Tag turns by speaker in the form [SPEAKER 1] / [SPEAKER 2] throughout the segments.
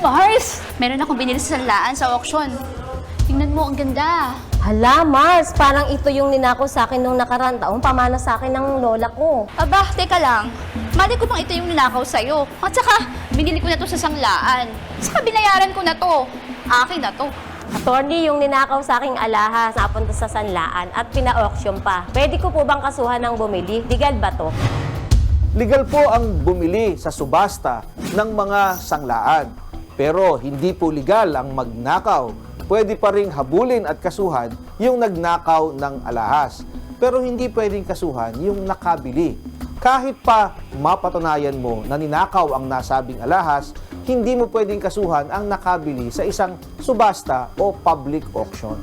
[SPEAKER 1] Mars! Meron akong binili sa sanlaan sa auction. Tingnan mo, ang ganda.
[SPEAKER 2] Hala, Mars, parang ito yung ninako sa akin nung nakaraan taong pamana sa akin ng lola ko.
[SPEAKER 1] Aba, teka lang. Mali ko bang ito yung ninakaw sa'yo? At saka, binili ko na to sa sanglaan. Saka binayaran ko na to. Akin na to.
[SPEAKER 2] Attorney, yung ninakaw sa aking alahas napunta sa sanlaan at pina-auction pa. Pwede ko po bang kasuhan ng bumili? Legal ba to?
[SPEAKER 3] Legal po ang bumili sa subasta ng mga sanglaan. Pero hindi po legal ang magnakaw. Pwede pa ring habulin at kasuhan yung nagnakaw ng alahas. Pero hindi pwedeng kasuhan yung nakabili. Kahit pa mapatunayan mo na ninakaw ang nasabing alahas, hindi mo pwedeng kasuhan ang nakabili sa isang subasta o public auction.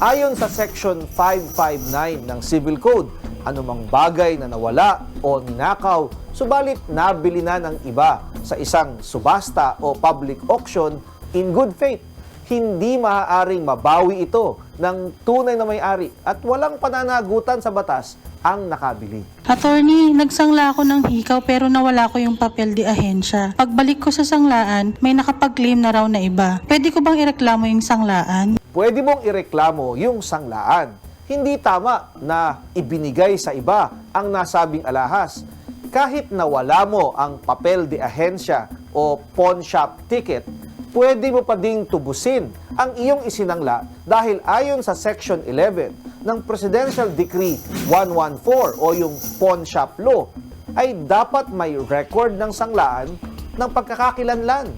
[SPEAKER 3] Ayon sa Section 559 ng Civil Code, anumang bagay na nawala o ninakaw, subalit nabili na ng iba sa isang subasta o public auction in good faith, hindi maaaring mabawi ito ng tunay na may-ari at walang pananagutan sa batas ang nakabili.
[SPEAKER 4] Attorney, nagsangla ako ng hikaw pero nawala ko yung papel di ahensya. Pagbalik ko sa sanglaan, may nakapag-claim na raw na iba. Pwede ko bang ireklamo yung sanglaan?
[SPEAKER 3] pwede mong ireklamo yung sanglaan. Hindi tama na ibinigay sa iba ang nasabing alahas. Kahit nawala mo ang papel de ahensya o pawn shop ticket, pwede mo pa ding tubusin ang iyong isinangla dahil ayon sa Section 11 ng Presidential Decree 114 o yung pawn shop law, ay dapat may record ng sanglaan ng pagkakakilanlan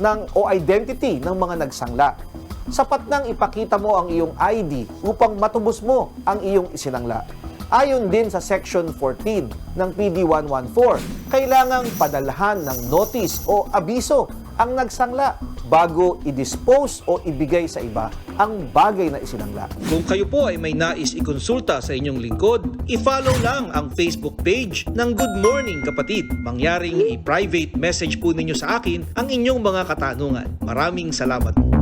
[SPEAKER 3] ng o identity ng mga nagsangla. Sapat nang ipakita mo ang iyong ID upang matubos mo ang iyong isinangla. Ayon din sa Section 14 ng PD 114, kailangang padalhan ng notice o abiso ang nagsangla bago i-dispose o ibigay sa iba ang bagay na isinangla.
[SPEAKER 5] Kung kayo po ay may nais ikonsulta sa inyong lingkod, i-follow lang ang Facebook page ng Good Morning Kapatid. Mangyaring i-private message po ninyo sa akin ang inyong mga katanungan. Maraming salamat po.